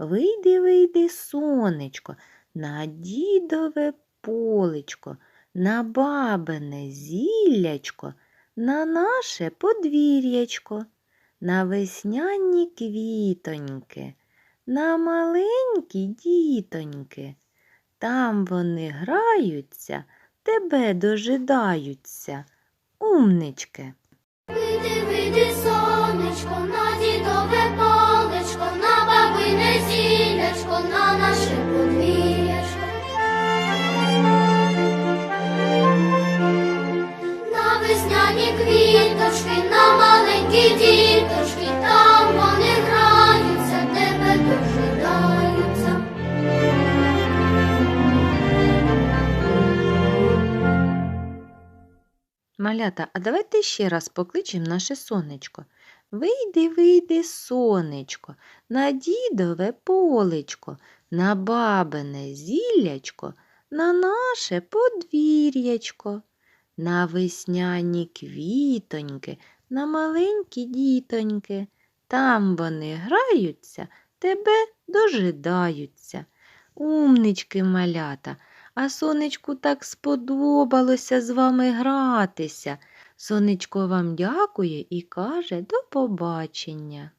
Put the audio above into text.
Вийди, вийди, сонечко, на дідове полечко, на бабине зіллячко, на наше подвір'ячко, на весняні квітоньки, на маленькі дітоньки. Там вони граються, тебе дожидаються. Умнички. Маленькі діточки, там вони граються, тебе дожидаються. Малята, а давайте ще раз покличемо наше сонечко. Вийди, вийди, сонечко, на дідове полечко, на бабине зіллячко, на наше подвір'ячко, на весняні квітоньки, на маленькі дітоньки. Там вони граються, тебе дожидаються. Умнички, малята, а сонечку так сподобалося з вами гратися. Сонечко вам дякує і каже до побачення.